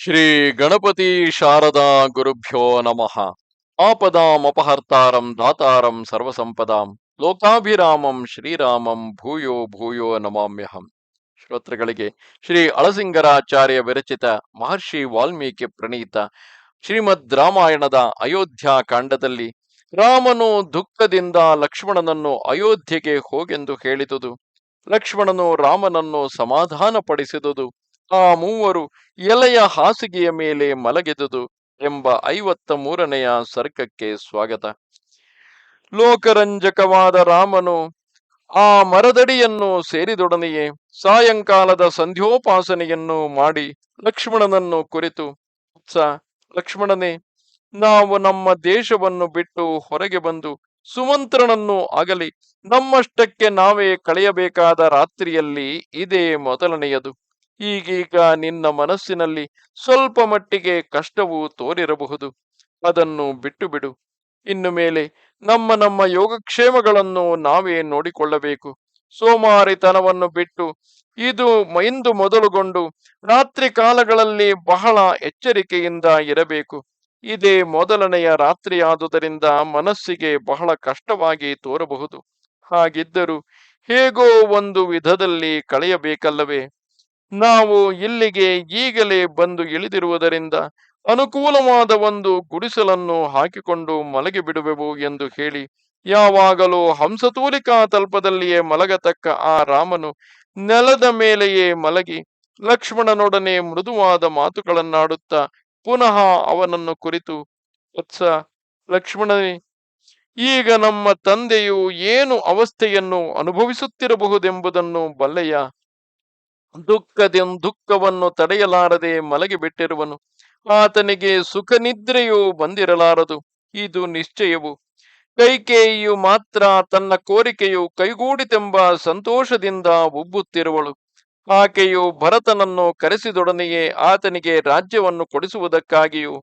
ಶ್ರೀ ಗಣಪತಿ ಶಾರದಾ ಗುರುಭ್ಯೋ ನಮಃ. ಆಪದಾಂ ಅಪಹರ್ತಾರಂ ದಾತಾರಂ ಸರ್ವಸಂಪದಾಂ ಲೋಕಾಭಿರಾಮಂ ಶ್ರೀರಾಮಂ ಭೂಯೋ ಭೂಯೋ ನಮಾಮ್ಯಹಂ. ಶ್ರೋತೃಗಳಿಗೆ ಶ್ರೀ ಅಳಸಿಂಗರಾಚಾರ್ಯ ವಿರಚಿತ ಮಹರ್ಷಿ ವಾಲ್ಮೀಕಿ ಪ್ರಣೀತ ಶ್ರೀಮದ್ ರಾಮಾಯಣದ ಅಯೋಧ್ಯ ಕಾಂಡದಲ್ಲಿ ರಾಮನು ದುಃಖದಿಂದ ಲಕ್ಷ್ಮಣನನ್ನು ಅಯೋಧ್ಯೆಗೆ ಹೋಗೆಂದು ಹೇಳಿದುದು, ಲಕ್ಷ್ಮಣನು ರಾಮನನ್ನು ಸಮಾಧಾನಪಡಿಸಿದುದು ಆ ಮೂವರು ಎಲೆಯ ಹಾಸಿಗೆಯ ಮೇಲೆ ಮಲಗೆದುದು ಎಂಬ ಐವತ್ತ ಮೂರನೆಯ ಸರ್ಕಕ್ಕೆ ಸ್ವಾಗತ. ಲೋಕರಂಜಕವಾದ ರಾಮನು ಆ ಮರದಡಿಯನ್ನು ಸೇರಿದೊಡನೆಯೇ ಸಾಯಂಕಾಲದ ಸಂಧ್ಯೋಪಾಸನೆಯನ್ನು ಮಾಡಿ ಲಕ್ಷ್ಮಣನನ್ನು ಕುರಿತು ಸ ಲಕ್ಷ್ಮಣನೇ, ನಾವು ನಮ್ಮ ದೇಶವನ್ನು ಬಿಟ್ಟು ಹೊರಗೆ ಬಂದು ಸುಮಂತ್ರನನ್ನು ಆಗಲಿ, ನಮ್ಮಷ್ಟಕ್ಕೆ ನಾವೇ ಕಳೆಯಬೇಕಾದ ರಾತ್ರಿಯಲ್ಲಿ ಇದೇ ಮೊದಲನೆಯದು. ಈಗೀಗ ನಿನ್ನ ಮನಸ್ಸಿನಲ್ಲಿ ಸ್ವಲ್ಪ ಮಟ್ಟಿಗೆ ಕಷ್ಟವು ತೋರಿರಬಹುದು. ಅದನ್ನು ಬಿಟ್ಟು ಬಿಡು ಇನ್ನು ಮೇಲೆ ನಮ್ಮ ನಮ್ಮ ಯೋಗಕ್ಷೇಮಗಳನ್ನು ನಾವೇ ನೋಡಿಕೊಳ್ಳಬೇಕು. ಸೋಮಾರಿತನವನ್ನು ಬಿಟ್ಟು ಇದು ಇಂದು ಮೊದಲುಗೊಂಡು ರಾತ್ರಿ ಕಾಲಗಳಲ್ಲಿ ಬಹಳ ಎಚ್ಚರಿಕೆಯಿಂದ ಇರಬೇಕು. ಇದೇ ಮೊದಲನೆಯ ರಾತ್ರಿಯಾದುದರಿಂದ ಮನಸ್ಸಿಗೆ ಬಹಳ ಕಷ್ಟವಾಗಿ ತೋರಬಹುದು. ಹಾಗಿದ್ದರೂ ಹೇಗೋ ಒಂದು ವಿಧದಲ್ಲಿ ಕಳೆಯಬೇಕಲ್ಲವೇ? ನಾವು ಇಲ್ಲಿಗೆ ಈಗಲೇ ಬಂದು ಇಳಿದಿರುವುದರಿಂದ ಅನುಕೂಲವಾದ ಒಂದು ಗುಡಿಸಲನ್ನು ಹಾಕಿಕೊಂಡು ಮಲಗಿ ಬಿಡುವೆವು ಎಂದು ಹೇಳಿ ಯಾವಾಗಲೂ ಹಂಸತೂಲಿಕಾ ತಲ್ಪದಲ್ಲಿಯೇ ಮಲಗತಕ್ಕ ಆ ರಾಮನು ನೆಲದ ಮೇಲೆಯೇ ಮಲಗಿ ಲಕ್ಷ್ಮಣನೊಡನೆ ಮೃದುವಾದ ಮಾತುಗಳನ್ನಾಡುತ್ತಾ ಪುನಃ ಅವನನ್ನು ಕುರಿತು ವತ್ಸ ಲಕ್ಷ್ಮಣನೇ ಈಗ ನಮ್ಮ ತಂದೆಯು ಏನು ಅವಸ್ಥೆಯನ್ನು ಅನುಭವಿಸುತ್ತಿರಬಹುದೆಂಬುದನ್ನು ಬಲ್ಲೆಯ? ದುಃಖದಿಂದ ದುಃಖವನ್ನು ತಡೆಯಲಾರದೆ ಮಲಗಿ ಬಿಟ್ಟಿರುವನು. ಆತನಿಗೆ ಸುಖ ನಿದ್ರೆಯೂ ಬಂದಿರಲಾರದು. ಇದು ನಿಶ್ಚಯವು. ಕೈಕೇಯಿಯು ಮಾತ್ರ ತನ್ನ ಕೋರಿಕೆಯು ಕೈಗೂಡಿತೆಂಬ ಸಂತೋಷದಿಂದ ಉಬ್ಬುತ್ತಿರುವಳು. ಆಕೆಯು ಭರತನನ್ನು ಕರೆಸಿದೊಡನೆಯೇ ಆತನಿಗೆ ರಾಜ್ಯವನ್ನು ಕೊಡಿಸುವುದಕ್ಕಾಗಿಯೂ,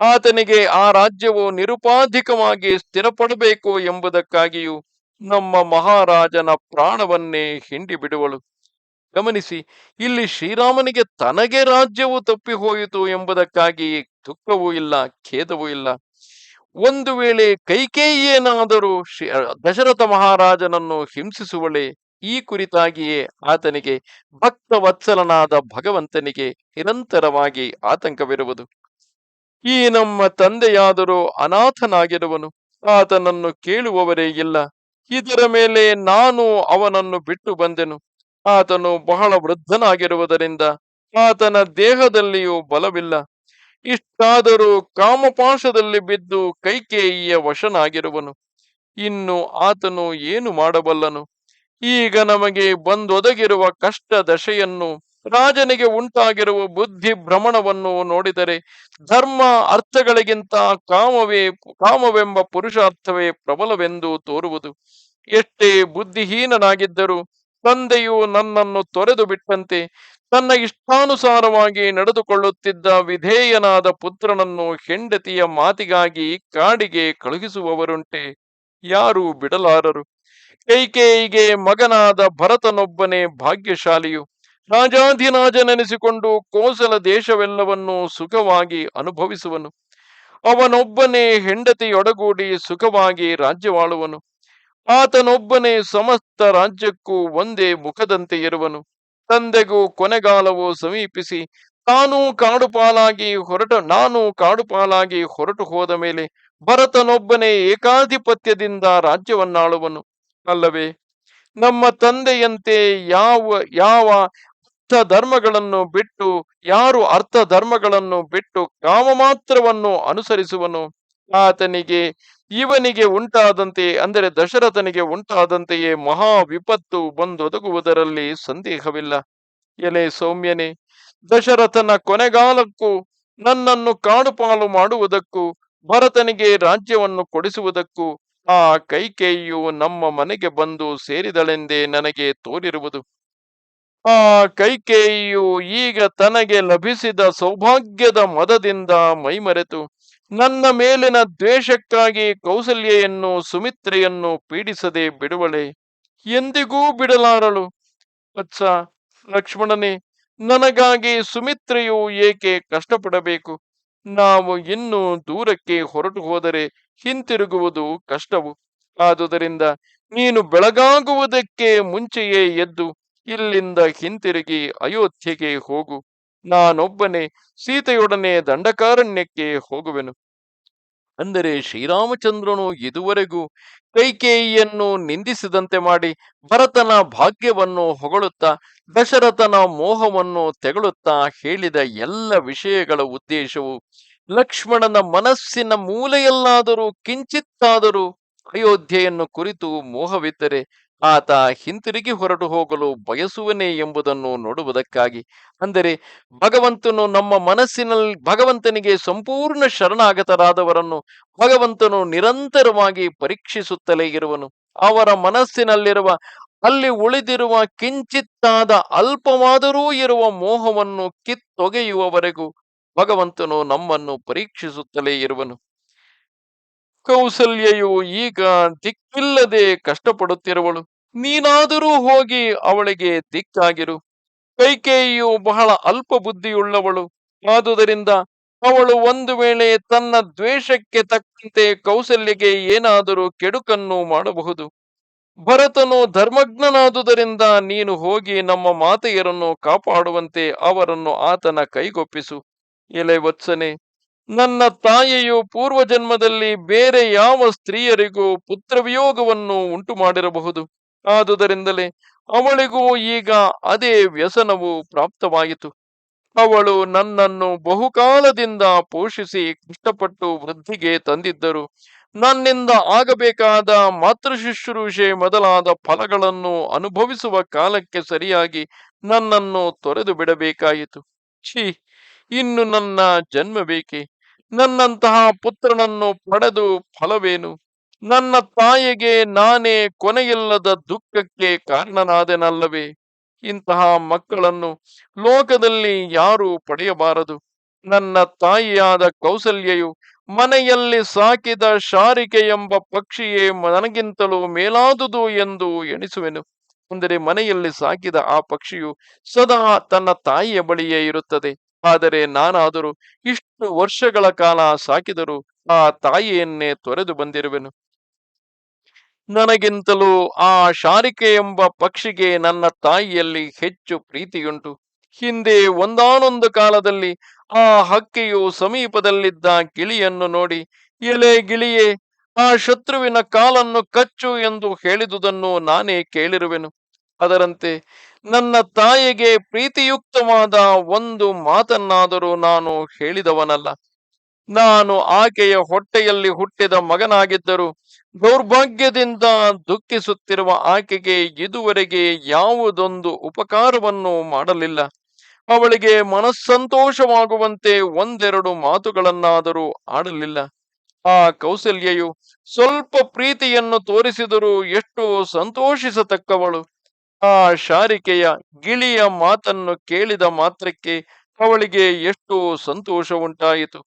ಆತನಿಗೆ ಆ ರಾಜ್ಯವು ನಿರುಪಾಧಿಕವಾಗಿ ಸ್ಥಿರಪಡಬೇಕು ಎಂಬುದಕ್ಕಾಗಿಯೂ ನಮ್ಮ ಮಹಾರಾಜನ ಪ್ರಾಣವನ್ನೇ ಹಿಂಡಿ ಬಿಡುವಳು ಗಮನಿಸಿ, ಇಲ್ಲಿ ಶ್ರೀರಾಮನಿಗೆ ತನಗೆ ರಾಜ್ಯವು ತಪ್ಪಿ ಹೋಯಿತು ಎಂಬುದಕ್ಕಾಗಿ ದುಃಖವೂ ಇಲ್ಲ, ಖೇದವೂ ಇಲ್ಲ. ಒಂದು ವೇಳೆ ಕೈಕೇಯಿಯೇನಾದರೂ ಶ್ರೀ, ದಶರಥ ಮಹಾರಾಜನನ್ನು ಹಿಂಸಿಸುವಳೆ, ಈ ಕುರಿತಾಗಿಯೇ ಆತನಿಗೆ ಭಕ್ತ ವತ್ಸಲನಾದ ಭಗವಂತನಿಗೆ ನಿರಂತರವಾಗಿ ಆತಂಕವಿರುವುದು. ಈ ನಮ್ಮ ತಂದೆಯಾದರೂ ಅನಾಥನಾಗಿರುವನು, ಆತನನ್ನು ಕೇಳುವವರೇ ಇಲ್ಲ. ಇದರ ಮೇಲೆ ನಾನು ಅವನನ್ನು ಬಿಟ್ಟು ಬಂದೆನು. ಆತನು ಬಹಳ ವೃದ್ಧನಾಗಿರುವುದರಿಂದ ಆತನ ದೇಹದಲ್ಲಿಯೂ ಬಲವಿಲ್ಲ. ಇಷ್ಟಾದರೂ ಕಾಮಪಾಶದಲ್ಲಿ ಬಿದ್ದು ಕೈಕೇಯಿಯ ವಶನಾಗಿರುವನು. ಇನ್ನು ಆತನು ಏನು ಮಾಡಬಲ್ಲನು? ಈಗ ನಮಗೆ ಬಂದೊದಗಿರುವ ಕಷ್ಟ ದಶೆಯನ್ನು ರಾಜನಿಗೆ ಉಂಟಾಗಿರುವ ಬುದ್ಧಿ ಭ್ರಮಣವನ್ನು ನೋಡಿದರೆ ಧರ್ಮ ಅರ್ಥಗಳಿಗಿಂತ ಕಾಮವೇ, ಕಾಮವೆಂಬ ಪುರುಷಾರ್ಥವೇ ಪ್ರಬಲವೆಂದು ತೋರುವುದು. ಎಷ್ಟೇ ಬುದ್ಧಿಹೀನನಾಗಿದ್ದರೂ ತಂದೆಯು ನನ್ನನ್ನು ತೊರೆದು ಬಿಟ್ಟಂತೆ ತನ್ನ ಇಷ್ಟಾನುಸಾರವಾಗಿ ನಡೆದುಕೊಳ್ಳುತ್ತಿದ್ದ ವಿಧೇಯನಾದ ಪುತ್ರನನ್ನು ಹೆಂಡತಿಯ ಮಾತಿಗಾಗಿ ಕಾಡಿಗೆ ಕಳುಹಿಸುವವರುಂಟೆ. ಯಾರೂ ಬಿಡಲಾರರು. ಕೈಕೇಯಿಗೆ ಮಗನಾದ ಭರತನೊಬ್ಬನೇ ಭಾಗ್ಯಶಾಲಿಯು. ರಾಜಾಧಿರಾಜನೆನಿಸಿಕೊಂಡು ಕೋಸಲ ದೇಶವೆಲ್ಲವನ್ನೂ ಸುಖವಾಗಿ ಅನುಭವಿಸುವನು. ಅವನೊಬ್ಬನೇ ಹೆಂಡತಿಯೊಡಗೂಡಿ ಸುಖವಾಗಿ ರಾಜ್ಯವಾಳುವನು. ಆತನೊಬ್ಬನೇ ಸಮಸ್ತ ರಾಜ್ಯಕ್ಕೂ ಒಂದೇ ಮುಖದಂತೆ ಇರುವನು. ತಂದೆಗೂ ಕೊನೆಗಾಲವು ಸಮೀಪಿಸಿ, ತಾನೂ ಕಾಡುಪಾಲಾಗಿ ಹೊರಟ, ನಾನು ಕಾಡುಪಾಲಾಗಿ ಹೊರಟು ಹೋದ ಮೇಲೆ ಭರತನೊಬ್ಬನೇ ಏಕಾಧಿಪತ್ಯದಿಂದ ರಾಜ್ಯವನ್ನಾಳುವನು. ಅಲ್ಲವೇ, ನಮ್ಮ ತಂದೆಯಂತೆ ಯಾವ ಯಾವ ಅರ್ಥ ಧರ್ಮಗಳನ್ನು ಬಿಟ್ಟು, ಯಾರು ಅರ್ಥ ಧರ್ಮಗಳನ್ನು ಬಿಟ್ಟು ಕಾಮ ಮಾತ್ರವನ್ನು ಅನುಸರಿಸುವನು? ಆತನಿಗೆ, ಇವನಿಗೆ ಉಂಟಾದಂತೆ, ಅಂದರೆ ದಶರಥನಿಗೆ ಉಂಟಾದಂತೆಯೇ ಮಹಾ ವಿಪತ್ತು ಬಂದೊದಗುವುದರಲ್ಲಿ ಸಂದೇಹವಿಲ್ಲ. ಎಲೆ ಸೌಮ್ಯನೇ, ದಶರಥನ ಕೊನೆಗಾಲಕ್ಕೂ ನನ್ನನ್ನು ಕಾಡುಪಾಲು ಮಾಡುವುದಕ್ಕೂ, ಭರತನಿಗೆ ರಾಜ್ಯವನ್ನು ಕೊಡಿಸುವುದಕ್ಕೂ ಆ ಕೈಕೇಯಿಯು ನಮ್ಮ ಮನೆಗೆ ಬಂದು ಸೇರಿದಳೆಂದೇ ನನಗೆ ತೋರಿರುವುದು. ಆ ಕೈಕೇಯಿಯು ಈಗ ತನಗೆ ಲಭಿಸಿದ ಸೌಭಾಗ್ಯದ ಮದದಿಂದ ಮೈಮರೆತು. ನನ್ನ ಮೇಲಿನ ದ್ವೇಷಕ್ಕಾಗಿ ಕೌಸಲ್ಯೆಯನ್ನು, ಸುಮಿತ್ರೆಯನ್ನು ಪೀಡಿಸದೆ ಬಿಡುವಳೆ. ಎಂದಿಗೂ ಬಿಡಲಾರಳು. ವತ್ಸ ಲಕ್ಷ್ಮಣನೇ, ನನಗಾಗಿ ಸುಮಿತ್ರೆಯು ಏಕೆ ಕಷ್ಟಪಡಬೇಕು? ನಾವು ಇನ್ನು ದೂರಕ್ಕೆ ಹೊರಟು ಹೋದರೆ ಹಿಂತಿರುಗುವುದು ಕಷ್ಟವು. ಆದುದರಿಂದ ನೀನು ಬೆಳಗಾಗುವುದಕ್ಕೆ ಮುಂಚೆಯೇ ಎದ್ದು ಇಲ್ಲಿಂದ ಹಿಂತಿರುಗಿ ಅಯೋಧ್ಯೆಗೆ ಹೋಗು. ನಾನೊಬ್ಬನೇ ಸೀತೆಯೊಡನೆ ದಂಡಕಾರಣ್ಯಕ್ಕೆ ಹೋಗುವೆನು. ಅಂದರೆ ಶ್ರೀರಾಮಚಂದ್ರನು ಇದುವರೆಗೂ ಕೈಕೇಯಿಯನ್ನು ನಿಂದಿಸಿದಂತೆ ಮಾಡಿ ಭರತನ ಭಾಗ್ಯವನ್ನು ಹೊಗಳುತ್ತಾ ದಶರಥನ ಮೋಹವನ್ನು ತೆಗಳುತ್ತಾ ಹೇಳಿದ ಎಲ್ಲ ವಿಷಯಗಳ ಉದ್ದೇಶವು ಲಕ್ಷ್ಮಣನ ಮನಸ್ಸಿನ ಮೂಲೆಯಲ್ಲಾದರೂ ಕಿಂಚಿತ್ತಾದರೂ ಅಯೋಧ್ಯೆಯನ್ನು ಕುರಿತು ಮೋಹವಿದ್ದರೆ ಆತ ಹಿಂತಿರುಗಿ ಹೊರಟು ಹೋಗಲು ಬಯಸುವನೇ ಎಂಬುದನ್ನು ನೋಡುವುದಕ್ಕಾಗಿ. ಅಂದರೆ, ಭಗವಂತನು ನಮ್ಮ ಮನಸ್ಸಿನಲ್ಲಿ ಭಗವಂತನಿಗೆ ಸಂಪೂರ್ಣ ಶರಣಾಗತರಾದವರನ್ನು ಭಗವಂತನು ನಿರಂತರವಾಗಿ ಪರೀಕ್ಷಿಸುತ್ತಲೇ ಇರುವನು. ಅವರ ಮನಸ್ಸಿನಲ್ಲಿರುವ, ಅಲ್ಲಿ ಉಳಿದಿರುವ ಕಿಂಚಿತ್ತಾದ ಅಲ್ಪವಾದರೂ ಇರುವ ಮೋಹವನ್ನು ಕಿತ್ತೊಗೆಯುವವರೆಗೂ ಭಗವಂತನು ನಮ್ಮನ್ನು ಪರೀಕ್ಷಿಸುತ್ತಲೇ ಇರುವನು. ಕೌಸಲ್ಯೆಯು ಈಗ ದಿಕ್ಕಿಲ್ಲದೆ ಕಷ್ಟಪಡುತ್ತಿರುವಳು. ನೀನಾದರೂ ಹೋಗಿ ಅವಳಿಗೆ ದಿಕ್ಕಾಗಿರು. ಕೈಕೇಯಿಯು ಬಹಳ ಅಲ್ಪ ಬುದ್ಧಿಯುಳ್ಳವಳು ಆದುದರಿಂದ ಅವಳು ಒಂದು ವೇಳೆ ತನ್ನ ದ್ವೇಷಕ್ಕೆ ತಕ್ಕಂತೆ ಕೌಸಲ್ಯಗೆ ಏನಾದರೂ ಕೆಡುಕನ್ನು ಮಾಡಬಹುದು. ಭರತನು ಧರ್ಮಜ್ಞನಾದುದರಿಂದ ನೀನು ಹೋಗಿ ನಮ್ಮ ಮಾತೆಯರನ್ನು ಕಾಪಾಡುವಂತೆ ಅವರನ್ನು ಆತನ ಕೈಗೊಪ್ಪಿಸು. ಎಲೆ ವತ್ಸನೆ. ನನ್ನ ತಾಯಿಯು ಪೂರ್ವಜನ್ಮದಲ್ಲಿ ಬೇರೆ ಯಾವ ಸ್ತ್ರೀಯರಿಗೂ ಪುತ್ರವಿಯೋಗವನ್ನು ಉಂಟು ಮಾಡಿರಬಹುದು ಆದುದರಿಂದಲೇ ಅವಳಿಗೂ ಈಗ ಅದೇ ವ್ಯಸನವು ಪ್ರಾಪ್ತವಾಯಿತು. ಅವಳು ನನ್ನನ್ನು ಬಹುಕಾಲದಿಂದ ಪೋಷಿಸಿ ಕಷ್ಟಪಟ್ಟು ವೃದ್ಧಿಗೆ ತಂದಿದ್ದರು. ನನ್ನಿಂದ ಆಗಬೇಕಾದ ಮಾತೃಶುಶ್ರೂಷೆ ಮೊದಲಾದ ಫಲಗಳನ್ನು ಅನುಭವಿಸುವ ಕಾಲಕ್ಕೆ ಸರಿಯಾಗಿ ನನ್ನನ್ನು ತೊರೆದು ಬಿಡಬೇಕಾಯಿತು. ಛೀ, ಇನ್ನು ನನ್ನ ಜನ್ಮ ಬೇಕೆ? ನನ್ನಂತಹ ಪುತ್ರನನ್ನು ಪಡೆದು ಫಲವೇನು? ನನ್ನ ತಾಯಿಗೆ ನಾನೇ ಕೊನೆಯಿಲ್ಲದ ದುಃಖಕ್ಕೆ ಕಾರಣನಾದೆನಲ್ಲವೇ? ಇಂತಹ ಮಕ್ಕಳನ್ನು ಲೋಕದಲ್ಲಿ ಯಾರೂ ಪಡೆಯಬಾರದು. ನನ್ನ ತಾಯಿಯಾದ ಕೌಸಲ್ಯೆಯು ಮನೆಯಲ್ಲಿ ಸಾಕಿದ ಶಾರಿಕೆ ಎಂಬ ಪಕ್ಷಿಯೇ ನನಗಿಂತಲೂ ಮೇಲಾದುದು ಎಂದು ಎಣಿಸುವೆನು. ಅಂದರೆ ಮನೆಯಲ್ಲಿ ಸಾಕಿದ ಆ ಪಕ್ಷಿಯು ಸದಾ ತನ್ನ ತಾಯಿಯ ಬಳಿಯೇ ಇರುತ್ತದೆ. ಆದರೆ ನಾನಾದರೂ ಇಷ್ಟು ವರ್ಷಗಳ ಕಾಲ ಸಾಕಿದರೂ ಆ ತಾಯಿಯನ್ನೇ ತೊರೆದು ಬಂದಿರುವೆನು. ನನಗಿಂತಲೂ ಆ ಶಾರಿಕೆ ಎಂಬ ಪಕ್ಷಿಗೆ ನನ್ನ ತಾಯಿಯಲ್ಲಿ ಹೆಚ್ಚು ಪ್ರೀತಿಯುಂಟು. ಹಿಂದೆ ಒಂದಾನೊಂದು ಕಾಲದಲ್ಲಿ ಆ ಹಕ್ಕಿಯು ಸಮೀಪದಲ್ಲಿದ್ದ ಗಿಳಿಯನ್ನು ನೋಡಿ, ಎಲೆ ಗಿಳಿಯೇ, ಆ ಶತ್ರುವಿನ ಕಾಲನ್ನು ಕಚ್ಚು ಎಂದು ಹೇಳಿದುದನ್ನು ನಾನೇ ಕೇಳಿರುವೆನು. ಅದರಂತೆ ನನ್ನ ತಾಯಿಗೆ ಪ್ರೀತಿಯುಕ್ತವಾದ ಒಂದು ಮಾತನ್ನಾದರೂ ನಾನು ಹೇಳಿದವನಲ್ಲ. ನಾನು ಆಕೆಯ ಹೊಟ್ಟೆಯಲ್ಲಿ ಹುಟ್ಟಿದ ಮಗನಾಗಿದ್ದರೂ ದೌರ್ಭಾಗ್ಯದಿಂದ ದುಃಖಿಸುತ್ತಿರುವ ಆಕೆಗೆ ಇದುವರೆಗೆ ಯಾವುದೊಂದು ಉಪಕಾರವನ್ನು ಮಾಡಲಿಲ್ಲ. ಅವಳಿಗೆ ಮನಸ್ಸಂತೋಷವಾಗುವಂತೆ ಒಂದೆರಡು ಮಾತುಗಳನ್ನಾದರೂ ಆಡಲಿಲ್ಲ. ಆ ಕೌಸಲ್ಯೆಯು ಸ್ವಲ್ಪ ಪ್ರೀತಿಯನ್ನು ತೋರಿಸಿದರೂ ಎಷ್ಟು ಸಂತೋಷಿಸತಕ್ಕವಳು. ಆ ಶಾರಿಕೆಯ ಗಿಳಿಯ ಮಾತನ್ನು ಕೇಳಿದ ಮಾತ್ರಕ್ಕೆ ಅವಳಿಗೆ ಎಷ್ಟು ಸಂತೋಷ ಉಂಟಾಯಿತು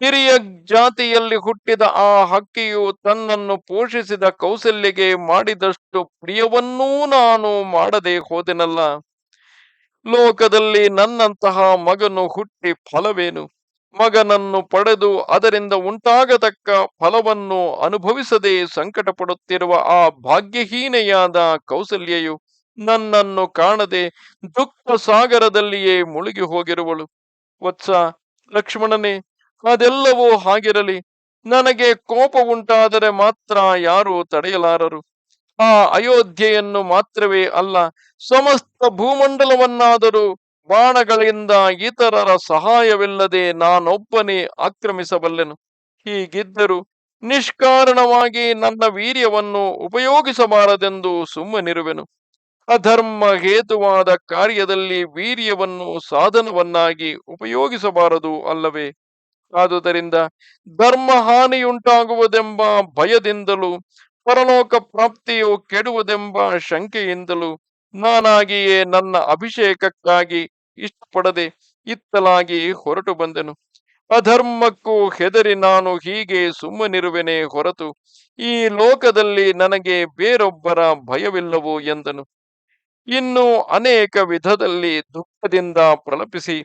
ಹಿರಿಯ ಜಾತಿಯಲ್ಲಿ ಹುಟ್ಟಿದ ಆ ಹಕ್ಕಿಯು ತನ್ನನ್ನು ಪೋಷಿಸಿದ ಕೌಸಲ್ಯಗೆ ಮಾಡಿದಷ್ಟು ಪ್ರಿಯವನ್ನೂ ನಾನು ಮಾಡದೆ ಹೋದೆನಲ್ಲ. ಲೋಕದಲ್ಲಿ ನನ್ನಂತಹ ಮಗನು ಹುಟ್ಟಿ ಫಲವೇನು? ಮಗನನ್ನು ಪಡೆದು ಅದರಿಂದ ಉಂಟಾಗತಕ್ಕ ಫಲವನ್ನು ಅನುಭವಿಸದೆ ಸಂಕಟ ಪಡುತ್ತಿರುವ ಆ ಭಾಗ್ಯಹೀನೆಯಾದ ಕೌಸಲ್ಯೆಯು ನನ್ನನ್ನು ಕಾಣದೆ ದುಃಖ ಸಾಗರದಲ್ಲಿಯೇ ಮುಳುಗಿ ಹೋಗಿರುವಳು ವತ್ಸ ಲಕ್ಷ್ಮಣನೇ, ಅದೆಲ್ಲವೂ ಹಾಗಿರಲಿ. ನನಗೆ ಕೋಪ ಉಂಟಾದರೆ ಮಾತ್ರ ಯಾರು ತಡೆಯಲಾರರು. ಆ ಅಯೋಧ್ಯೆಯನ್ನು ಮಾತ್ರವೇ ಅಲ್ಲ, ಸಮಸ್ತ ಭೂಮಂಡಲವನ್ನಾದರೂ ಬಾಣಗಳಿಂದ ಇತರರ ಸಹಾಯವಿಲ್ಲದೆ ನಾನೊಬ್ಬನೇ ಆಕ್ರಮಿಸಬಲ್ಲೆನು. ಹೀಗಿದ್ದರೂ ನಿಷ್ಕಾರಣವಾಗಿ ನನ್ನ ವೀರ್ಯವನ್ನು ಉಪಯೋಗಿಸಬಾರದೆಂದು ಸುಮ್ಮನಿರುವೆನು. ಅಧರ್ಮ ಹೇತುವಾದ ಕಾರ್ಯದಲ್ಲಿ ವೀರ್ಯವನ್ನು ಸಾಧನವನ್ನಾಗಿ ಉಪಯೋಗಿಸಬಾರದು ಅಲ್ಲವೇ? ಆದುದರಿಂದ ಧರ್ಮ ಹಾನಿಯುಂಟಾಗುವುದೆಂಬ ಭಯದಿಂದಲೂ, ಪರಲೋಕ ಪ್ರಾಪ್ತಿಯು ಕೆಡುವುದೆಂಬ ಶಂಕೆಯಿಂದಲೂ ನಾನಾಗಿಯೇ ನನ್ನ ಅಭಿಷೇಕಕ್ಕಾಗಿ ಇಷ್ಟಪಡದೆ ಇತ್ತಲಾಗಿ ಹೊರಟು ಬಂದೆನು. ಅಧರ್ಮಕ್ಕೂ ಹೆದರಿ ನಾನು ಹೀಗೆ ಸುಮ್ಮನಿರುವೆನೆ ಹೊರತು, ಈ ಲೋಕದಲ್ಲಿ ನನಗೆ ಬೇರೊಬ್ಬರ ಭಯವಿಲ್ಲವೋ ಎಂದನು. ಇನ್ನು ಅನೇಕ ವಿಧದಲ್ಲಿ ದುಃಖದಿಂದ ಪ್ರಲಪಿಸಿ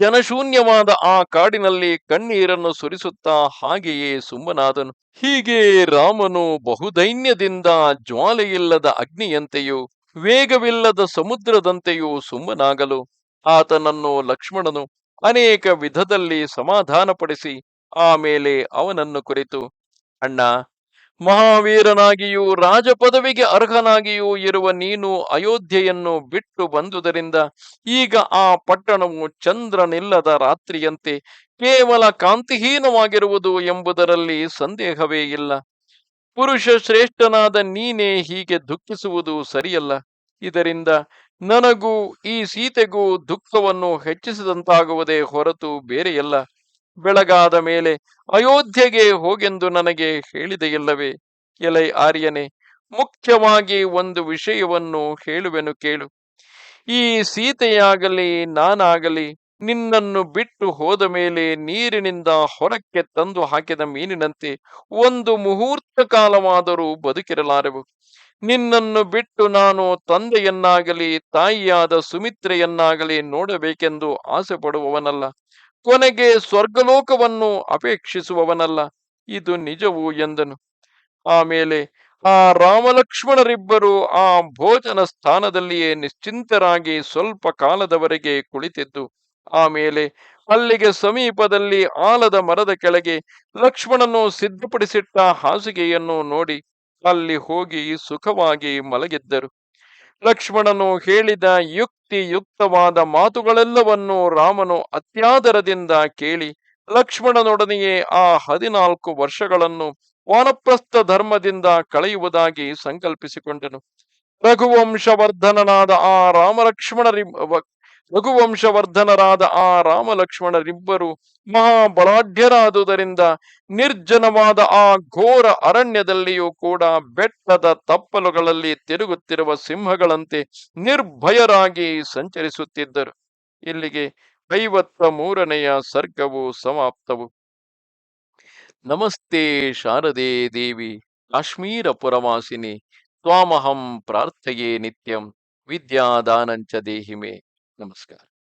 ಜನಶೂನ್ಯವಾದ ಆ ಕಾಡಿನಲ್ಲಿ ಕಣ್ಣೀರನ್ನು ಸುರಿಸುತ್ತಾ ಹಾಗೆಯೇ ಸುಮ್ಮನಾದನು. ಹೀಗೆ ರಾಮನು ಬಹುದೈನ್ಯದಿಂದ ಜ್ವಾಲೆಯಿಲ್ಲದ ಅಗ್ನಿಯಂತೆಯೂ, ವೇಗವಿಲ್ಲದ ಸಮುದ್ರದಂತೆಯೂ ಸುಮ್ಮನಾಗಲು ಆತನನ್ನು ಲಕ್ಷ್ಮಣನು ಅನೇಕ ವಿಧದಲ್ಲಿ ಸಮಾಧಾನಪಡಿಸಿ ಆಮೇಲೆ ಅವನನ್ನು ಕುರಿತು, ಅಣ್ಣ ಮಹಾವೀರನಾಗಿಯೂ ರಾಜಪದವಿಗೆ ಅರ್ಹನಾಗಿಯೂ ಇರುವ ನೀನು ಅಯೋಧ್ಯೆಯನ್ನು ಬಿಟ್ಟು ಬಂದುದರಿಂದ ಈಗ ಆ ಪಟ್ಟಣವು ಚಂದ್ರನಿಲ್ಲದ ರಾತ್ರಿಯಂತೆ ಕೇವಲ ಕಾಂತಿಹೀನವಾಗಿರುವುದು ಎಂಬುದರಲ್ಲಿ ಸಂದೇಹವೇ ಇಲ್ಲ. ಪುರುಷ ಶ್ರೇಷ್ಠನಾದ ನೀನೇ ಹೀಗೆ ದುಃಖಿಸುವುದು ಸರಿಯಲ್ಲ. ಇದರಿಂದ ನನಗೂ ಈ ಸೀತೆಗೂ ದುಃಖವನ್ನು ಹೆಚ್ಚಿಸಿದಂತಾಗುವುದೇ ಹೊರತು ಬೇರೆಯಲ್ಲ. ಬೆಳಗಾದ ಮೇಲೆ ಅಯೋಧ್ಯೆಗೆ ಹೋಗೆಂದು ನನಗೆ ಹೇಳಿದೆಯಲ್ಲವೇ? ಎಲೈ ಆರ್ಯನೆ, ಮುಖ್ಯವಾಗಿ ಒಂದು ವಿಷಯವನ್ನು ಹೇಳುವೆನು ಕೇಳು. ಈ ಸೀತೆಯಾಗಲಿ, ನಾನಾಗಲಿ, ನಿನ್ನನ್ನು ಬಿಟ್ಟು ಹೋದ ಮೇಲೆ ನೀರಿನಿಂದ ಹೊರಕ್ಕೆ ತಂದು ಹಾಕಿದ ಮೀನಿನಂತೆ ಒಂದು ಮುಹೂರ್ತ ಕಾಲವಾದರೂ ಬದುಕಿರಲಾರೆವು. ನಿನ್ನನ್ನು ಬಿಟ್ಟು ನಾನು ತಂದೆಯನ್ನಾಗಲಿ, ತಾಯಿಯಾದ ಸುಮಿತ್ರೆಯನ್ನಾಗಲಿ ನೋಡಬೇಕೆಂದು ಆಸೆ ಪಡುವವನಲ್ಲ ಕೊನೆಗೆ ಸ್ವರ್ಗಲೋಕವನ್ನು ಅಪೇಕ್ಷಿಸುವವನಲ್ಲ, ಇದು ನಿಜವು ಎಂದನು. ಆಮೇಲೆ ಆ ರಾಮಲಕ್ಷ್ಮಣರಿಬ್ಬರು ಆ ಭೋಜನ ಸ್ಥಾನದಲ್ಲಿಯೇ ನಿಶ್ಚಿಂತರಾಗಿ ಸ್ವಲ್ಪ ಕಾಲದವರೆಗೆ ಕುಳಿತಿದ್ದು. ಆಮೇಲೆ ಅಲ್ಲಿಗೆ ಸಮೀಪದಲ್ಲಿ ಆಲದ ಮರದ ಕೆಳಗೆ ಲಕ್ಷ್ಮಣನು ಸಿದ್ಧಪಡಿಸಿಟ್ಟ ಹಾಸಿಗೆಯನ್ನು ನೋಡಿ ಅಲ್ಲಿ ಹೋಗಿ ಸುಖವಾಗಿ ಮಲಗಿದ್ದರು. ಲಕ್ಷ್ಮಣನು ಹೇಳಿದ ಯುಕ್ತಿಯುಕ್ತವಾದ ಮಾತುಗಳೆಲ್ಲವನ್ನು ರಾಮನು ಅತ್ಯಾದರದಿಂದ ಕೇಳಿ ಲಕ್ಷ್ಮಣನೊಡನೆಯೇ ಆ ಹದಿನಾಲ್ಕು ವರ್ಷಗಳನ್ನು ವಾನಪ್ರಸ್ಥ ಧರ್ಮದಿಂದ ಕಳೆಯುವುದಾಗಿ ಸಂಕಲ್ಪಿಸಿಕೊಂಡನು. ರಘುವಂಶವರ್ಧನನಾದ ಆ ರಾಮಲಕ್ಷ್ಮಣರಿ ರಘುವಂಶವರ್ಧನರಾದ ಆ ರಾಮಲಕ್ಷ್ಮಣರಿಬ್ಬರು ಮಹಾಬಲಾಢ್ಯರಾದುದರಿಂದ ನಿರ್ಜನವಾದ ಆ ಘೋರ ಅರಣ್ಯದಲ್ಲಿಯೂ ಕೂಡ ಬೆಟ್ಟದ ತಪ್ಪಲುಗಳಲ್ಲಿ ತಿರುಗುತ್ತಿರುವ ಸಿಂಹಗಳಂತೆ ನಿರ್ಭಯರಾಗಿ ಸಂಚರಿಸುತ್ತಿದ್ದರು. ಇಲ್ಲಿಗೆ ಐವತ್ತ ಮೂರನೆಯ ಸರ್ಗವು ಸಮಾಪ್ತವು. ನಮಸ್ತೆ ಶಾರದೆ ದೇವಿ ಕಾಶ್ಮೀರ ಪುರವಾಸಿನಿ ತ್ವಾಮಹಂ ಪ್ರಾರ್ಥೆಯೇ ನಿತ್ಯಂ, ವಿದ್ಯಾದಾನಂಚ ದೇಹಿಮೆ. Namaskar.